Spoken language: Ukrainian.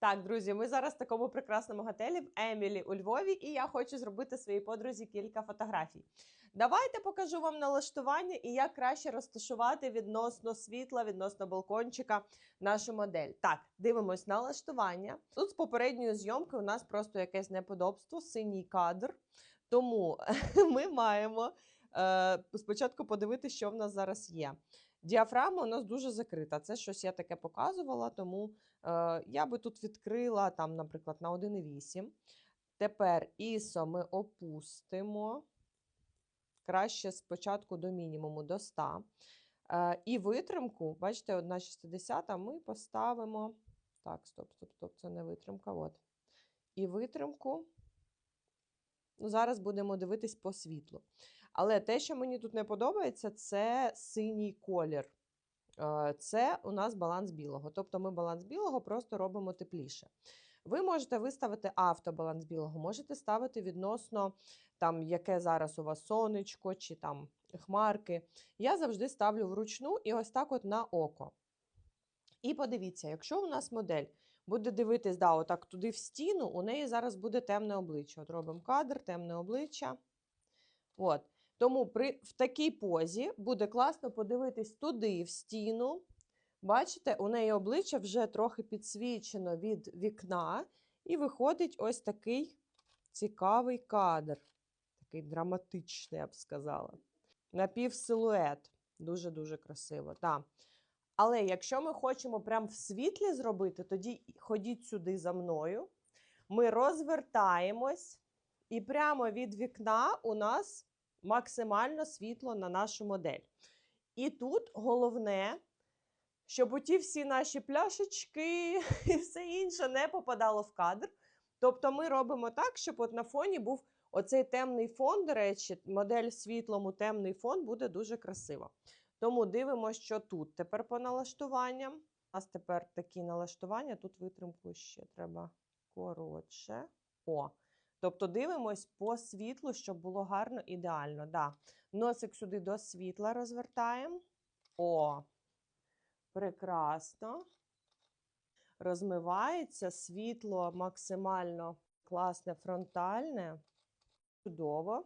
Так, друзі, ми зараз в такому прекрасному готелі в Емілі у Львові, і я хочу зробити своїй подрузі кілька фотографій. Давайте покажу вам налаштування і як краще розташувати відносно світла, відносно балкончика нашу модель. Так, дивимось налаштування. Тут з попередньої зйомки у нас просто якесь неподобство, синій кадр. Тому ми маємо е, спочатку подивитися, що в нас зараз є. Діафрагма у нас дуже закрита. Це щось я таке показувала, тому е, я би тут відкрила, там, наприклад, на 1,8. Тепер ISO ми опустимо. Краще спочатку до мінімуму, до 100. Е, і витримку, бачите, 1,60 ми поставимо. Так, стоп, стоп, стоп, це не витримка. От. І витримку. Ну, зараз будемо дивитись по світлу. Але те, що мені тут не подобається, це синій колір. Е, Це у нас баланс білого. Тобто ми баланс білого просто робимо тепліше. Ви можете виставити автобаланс білого, можете ставити відносно, там, яке зараз у вас сонечко чи там хмарки. Я завжди ставлю вручну і ось так от на око. І подивіться, якщо у нас модель буде дивитись, да, отак туди в стіну, у неї зараз буде темне обличчя. От робимо кадр, темне обличчя. От. Тому при, в такій позі буде класно подивитись туди, в стіну. Бачите, у неї обличчя вже трохи підсвічено від вікна, і виходить ось такий цікавий кадр. Такий драматичний, я б сказала. Напівсилует. Дуже-дуже красиво. Да. Але якщо ми хочемо прям в світлі зробити, тоді ходіть сюди за мною. Ми розвертаємось, і прямо від вікна у нас максимально світло на нашу модель. І тут головне, щоб оті всі наші пляшечки і все інше не попадало в кадр. Тобто ми робимо так, щоб от на фоні був оцей темний фон. До речі, модель в світлому темний фон буде дуже красиво. Тому дивимося, що тут тепер по налаштуванням. У нас тепер такі налаштування. Тут витримку ще треба коротше. О, Тобто дивимось по світлу, щоб було гарно, ідеально. Да. Носик сюди до світла розвертаємо. О, прекрасно. Розмивається світло максимально класне, фронтальне. Чудово.